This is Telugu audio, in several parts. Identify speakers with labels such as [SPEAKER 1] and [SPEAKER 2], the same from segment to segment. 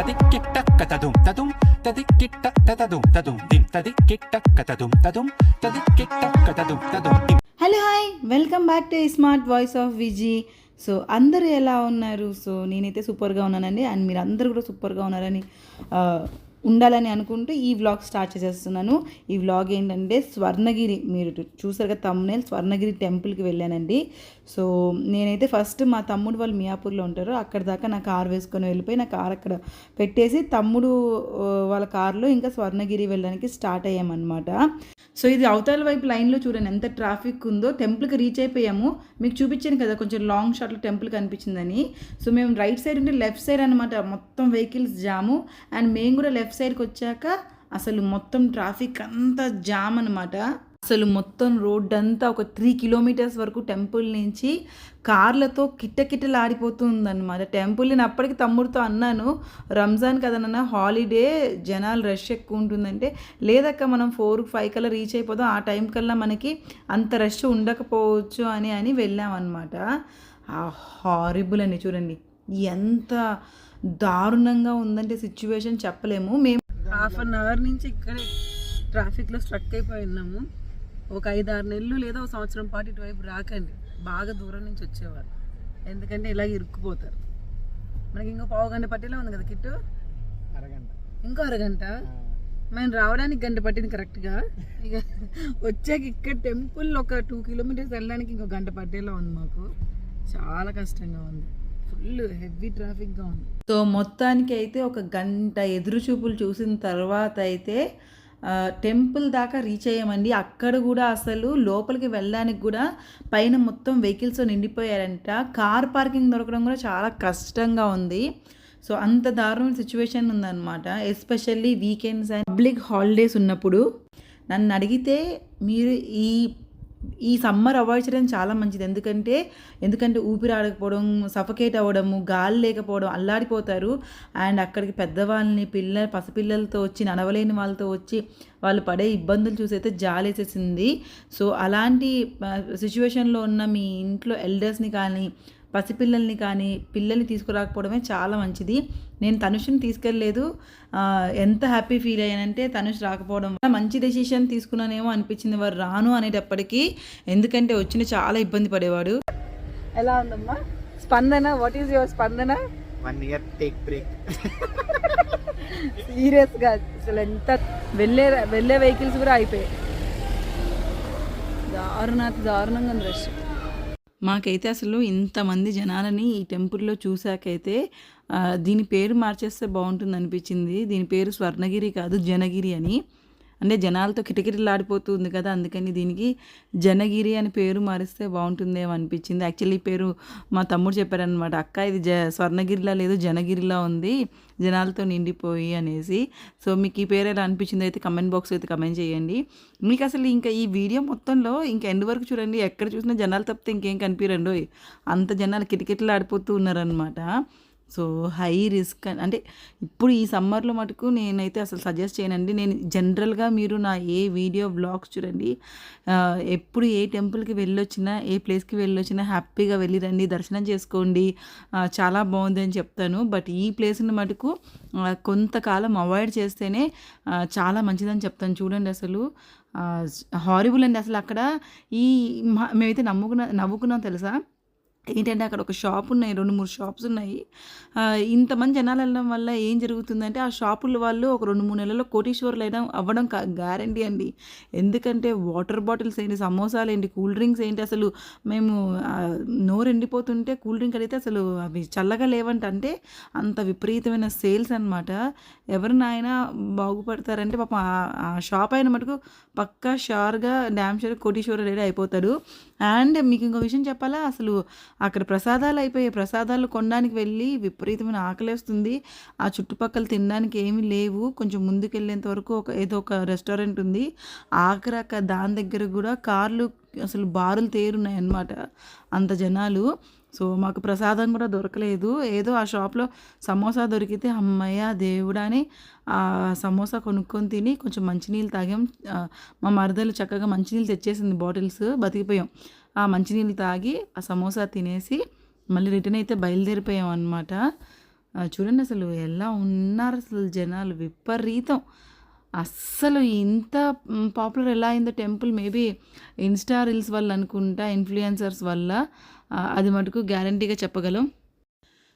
[SPEAKER 1] తదిక్కిట్టక్కతదుం తదుం తదిక్కిట్టక్కతదుం తదుం దిం తదిక్కిట్టక్కతదుం తదుం తదిక్కిట్టక్కతదుం తదుం దిం
[SPEAKER 2] hello hi welcome back to smart voice of Viji so అందరూ ఎలా ఉన్నారు సో నేనైతే సూపర్గా ఉన్నానండి అండ్ మీరు అందరూ కూడా సూపర్గా ఉన్నారని ఉండాలని అనుకుంటూ ఈ వ్లాగ్ స్టార్ట్ చేసేస్తున్నాను. ఈ వ్లాగ్ ఏంటంటే స్వర్ణగిరి మీరు చూసారు కదా తమ్మునేల్ స్వర్ణగిరి టెంపుల్కి వెళ్ళానండి. సో నేనైతే ఫస్ట్ మా తమ్ముడు వాళ్ళు మియాపూర్లో ఉంటారు. అక్కడ దాకా నా కార్ వేసుకొని వెళ్ళిపోయి నా కార్ అక్కడ పెట్టేసి తమ్ముడు వాళ్ళ కారులో ఇంకా స్వర్ణగిరి వెళ్ళడానికి స్టార్ట్ అయ్యామన్నమాట. సో ఇది అవతల వైపు లైన్లో చూడండి ఎంత ట్రాఫిక్ ఉందో. టెంపుల్కి రీచ్ అయిపోయాము. మీకు చూపించాను కదా కొంచెం లాంగ్ షాట్లో టెంపుల్ కనిపించిందని. సో మేము రైట్ సైడ్ ఉంటే లెఫ్ట్ సైడ్ అనమాట మొత్తం వెహికల్స్ జాము అండ్ మేము కూడా లెఫ్ట్ సైడ్కి వచ్చాక అసలు మొత్తం ట్రాఫిక్ అంతా జామ్ అనమాట అసలు మొత్తం రోడ్ అంతా ఒక త్రీ కిలోమీటర్స్ వరకు టెంపుల్ నుంచి కార్లతో కిట్టకిట్టలాడిపోతుందన్నమాట టెంపుల్ నేను అప్పటికి తమ్ముడితో అన్నాను రంజాన్ కదనన్నా హాలిడే జనాలు రష్ ఎక్కువ ఉంటుందంటే లేదక్క మనం ఫోర్ ఫైవ్ కల్లా రీచ్ అయిపోదాం ఆ టైం కల్లా మనకి అంత రష్ ఉండకపోవచ్చు అని అని వెళ్ళామన్నమాట. హారిబుల్ అని చూడండి. ఎంత దారుణంగా ఉందంటే సిచ్యువేషన్ చెప్పలేము. మేము
[SPEAKER 3] హాఫ్ అన్ అవర్ నుంచి ఇక్కడే ట్రాఫిక్లో స్ట్రక్ అయిపోయి ఉన్నాము. ఒక ఐదు ఆరు నెలలు లేదా ఒక సంవత్సరం పాటు ఇటువైపు రాకండి. బాగా దూరం నుంచి వచ్చేవారు ఎందుకంటే ఇలాగ ఇరుక్కుపోతారు. మనకి ఇంకో పావు గంట పట్టేలా ఉంది కదా కిట్టు?
[SPEAKER 4] అరగంట.
[SPEAKER 3] ఇంకో అరగంట? మేము రావడానికి గంట పట్టింది కరెక్ట్గా ఇక వచ్చాక ఇక్కడ టెంపుల్ ఒక టూ కిలోమీటర్స్ వెళ్ళడానికి ఇంకో గంట పట్టేలా ఉంది మాకు. చాలా కష్టంగా ఉంది. ఫుల్ హెవీ ట్రాఫిక్గా ఉంది.
[SPEAKER 2] సో మొత్తానికి అయితే ఒక గంట ఎదురుచూపులు చూసిన తర్వాత అయితే టెంపుల్ దాకా రీచ్ అయ్యామండి. అక్కడ కూడా అసలు లోపలికి వెళ్ళడానికి కూడా పైన మొత్తం వెహికల్స్ నిండిపోయారంట. కార్ పార్కింగ్ దొరకడం కూడా చాలా కష్టంగా ఉంది. సో అంత దారుణ సిచ్యువేషన్ ఉందన్నమాట. Especially weekends and public holidays ఉన్నప్పుడు నన్ను అడిగితే మీరు ఈ ఈ సమ్మర్ అవాయిడ్ చేయడం చాలా మంచిది. ఎందుకంటే ఎందుకంటే ఊపిరి ఆడకపోవడం సఫకేట్ అవ్వడము గాలి లేకపోవడం అల్లాడిపోతారు. అండ్ అక్కడికి పెద్దవాళ్ళని పిల్ల పసిపిల్లలతో వచ్చి నడవలేని వాళ్ళతో వచ్చి వాళ్ళు పడే ఇబ్బందులు చూసైతే జాలేసేసింది. సో అలాంటి సిచ్యువేషన్లో ఉన్న మీ ఇంట్లో ఎల్డర్స్ని కానీ పసిపిల్లల్ని కానీ పిల్లల్ని తీసుకురాకపోవడమే చాలా మంచిది. నేను తనుష్ని తీసుకెళ్ళలేదు. ఎంత హ్యాపీ ఫీల్ అయ్యానంటే తనుష్ రాకపోవడం వల్ల మంచి డెసిషన్ తీసుకున్నానేమో అనిపించింది. వారు రాను అనేటప్పటికీ ఎందుకంటే వచ్చిన చాలా ఇబ్బంది పడేవాడు.
[SPEAKER 3] ఎలా ఉందమ్మా? స్పందన? వాట్ ఈస్ యువర్ స్పందన?
[SPEAKER 4] వన్ ఇయర్ టేక్ బ్రేక్
[SPEAKER 3] సీరియస్గా అసలు ఎంత వెళ్ళే వెళ్ళే వెహికల్స్ కూడా అయిపోయాయి. దారుణాతి దారుణంగా ఉంది రష్.
[SPEAKER 2] మాకైతే అసలు ఇంతమంది జనాలని ఈ టెంపుల్లో చూశాకైతే దీని పేరు మార్చేస్తే బాగుంటుంది అనిపించింది దీని పేరు స్వర్ణగిరి కాదు జనగిరి అని. అంటే జనాలతో కిటకిటలాడిపోతుంది కదా అందుకని దీనికి జనగిరి అని పేరు మారిస్తే బాగుంటుందేమో అనిపించింది. యాక్చువల్లీ ఈ పేరు మా తమ్ముడు చెప్పారనమాట అక్క ఇది జ స్వర్ణగిరిలా లేదు జనగిరిలా ఉంది జనాలతో నిండిపోయి అనేసి. సో మీకు ఈ పేరు ఎలా అనిపించింది అయితే కమెంట్ బాక్స్ అయితే కమెంట్ చేయండి. మీకు అసలు ఇంకా ఈ వీడియో మొత్తంలో ఇంకా ఎండ్ వరకు చూడండి ఎక్కడ చూసినా జనాలు తప్పితే ఇంకేం కనిపించరండు అంత జనాలు కిటకిటలు ఆడిపోతూ ఉన్నారనమాట సో హై రిస్క్ అంటే ఇప్పుడు ఈ సమ్మర్లో మటుకు నేనైతే అసలు సజెస్ట్ చేయనండి. నేను జనరల్గా మీరు నా ఏ వీడియో బ్లాగ్స్ చూడండి ఎప్పుడు ఏ టెంపుల్కి వెళ్ళొచ్చినా ఏ ప్లేస్కి వెళ్ళొచ్చినా హ్యాపీగా వెళ్ళి రండి దర్శనం చేసుకోండి చాలా బాగుంది అని చెప్తాను. బట్ ఈ ప్లేస్ని మటుకు కొంతకాలం అవాయిడ్ చేస్తేనే చాలా మంచిదని చెప్తాను. చూడండి అసలు హారిబుల్ అండి అసలు అక్కడ ఈ మేమైతే నమ్ముకున్నా నవ్వుకున్నాం తెలుసా? ఏంటంటే అక్కడ ఒక షాప్ ఉన్నాయి రెండు మూడు షాప్స్ ఉన్నాయి ఇంతమంది జనాలు వెళ్ళడం వల్ల ఏం జరుగుతుందంటే ఆ షాపుల వాళ్ళు ఒక రెండు మూడు నెలల్లో కోటీశ్వరులు అయినా అవ్వడం గ్యారంటీ అండి. ఎందుకంటే వాటర్ బాటిల్స్ ఏంటి సమోసాలు ఏంటి కూల్ డ్రింక్స్ ఏంటి అసలు మేము నోరు ఎండిపోతుంటే కూల్ డ్రింక్ అడిగితే అసలు అవి చల్లగా లేవంట. అంటే అంత విపరీతమైన సేల్స్ అనమాట ఎవరినైనా నాయన బాగుపడతారంటే పాపం ఆ- షాప్ అయిన మటుకు పక్కా షార్గా డ్యామ్ షోర్ కోటీశ్వర రెడీ అయిపోతాడు. అండ్ మీకు ఇంకో విషయం చెప్పాలా? అసలు అక్కడ ప్రసాదాలు అయిపోయాయి ప్రసాదాలు కొనడానికి వెళ్ళి విపరీతమైన ఆకలేస్తుంది. ఆ చుట్టుపక్కల తినడానికి ఏమీ లేవు. కొంచెం ముందుకెళ్ళేంత వరకు ఒక ఏదో ఒక రెస్టారెంట్ ఉంది. ఆఖరాక దాని దగ్గర కూడా కార్లు అసలు బారులు తేరున్నాయి అన్నమాట అంత జనాలు. సో మాకు ప్రసాదం కూడా దొరకలేదు. ఏదో ఆ షాప్లో సమోసా దొరికితే అమ్మయ్య దేవుడా అని ఆ సమోసా కొనుక్కొని తిని కొంచెం మంచినీళ్ళు తాగాం. మా మరదలు చక్కగా మంచినీళ్ళు తెచ్చేసింది బాటిల్స్ బతికిపోయాం. ఆ మంచినీళ్ళు తాగి ఆ సమోసా తినేసి మళ్ళీ రిటర్న్ అయితే బయలుదేరిపోయాం అనమాట చూడండి అసలు ఎలా ఉన్నారు అసలు జనాలు. విపరీతం. అస్సలు ఇంత పాపులర్ ఎలా అయిందో టెంపుల్ మేబీ ఇన్స్టా రీల్స్ వల్ల అనుకుంటా ఇన్ఫ్లుయెన్సర్స్ వల్ల. అది మటుకు గ్యారంటీగా చెప్పగలం.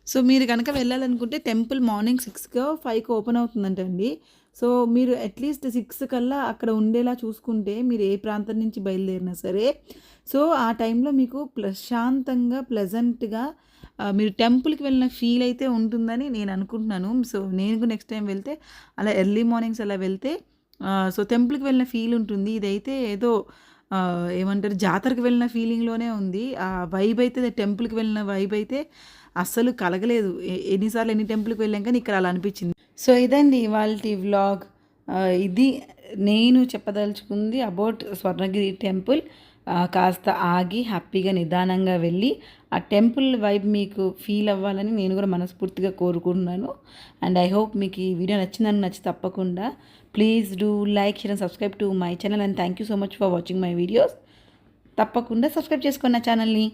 [SPEAKER 2] సో మీరు కనుక వెళ్ళాలనుకుంటే టెంపుల్ మార్నింగ్ సిక్స్గా ఫైవ్కి ఓపెన్ అవుతుందంటండి. సో మీరు అట్లీస్ట్ సిక్స్ కల్లా అక్కడ ఉండేలా చూసుకుంటే మీరు ఏ ప్రాంతం నుంచి బయలుదేరినా సరే సో ఆ టైంలో మీకు ప్రశాంతంగా ప్లెజెంట్గా మీరు టెంపుల్కి వెళ్ళిన ఫీల్ అయితే ఉంటుందని నేను అనుకుంటున్నాను. సో నేను నెక్స్ట్ టైం వెళ్తే అలా ఎర్లీ మార్నింగ్స్ అలా వెళ్తే సో టెంపుల్కి వెళ్ళిన ఫీల్ ఉంటుంది. ఇదైతే ఏదో ఏమంటారు జాతరకు వెళ్ళిన ఫీలింగ్లోనే ఉంది. ఆ వైబ్ అయితే టెంపుల్కి వెళ్ళిన వైబ్ అయితే అస్సలు కలగలేదు. ఎన్నిసార్లు ఎన్ని టెంపుల్కి వెళ్ళాం కానీ ఇక్కడ అలా అనిపించింది. సో ఇదండి ఇవాళ వ్లాగ్. ఇది నేను చెప్పదలుచుకుంది అబౌట్ స్వర్ణగిరి టెంపుల్. కాస్త ఆగి హ్యాపీగా నిదానంగా వెళ్ళి ఆ టెంపుల్ వైబ్ మీకు ఫీల్ అవ్వాలని నేను కూడా మనస్ఫూర్తిగా కోరుకుంటున్నాను. అండ్ ఐ హోప్ మీకు ఈ వీడియో నచ్చిందని నచ్చి తప్పకుండా. Please do like share and subscribe to my channel and thank you so much for watching my videos. తప్పకుండా సబ్స్క్రైబ్ చేసుకోండి నా ఛానల్ని.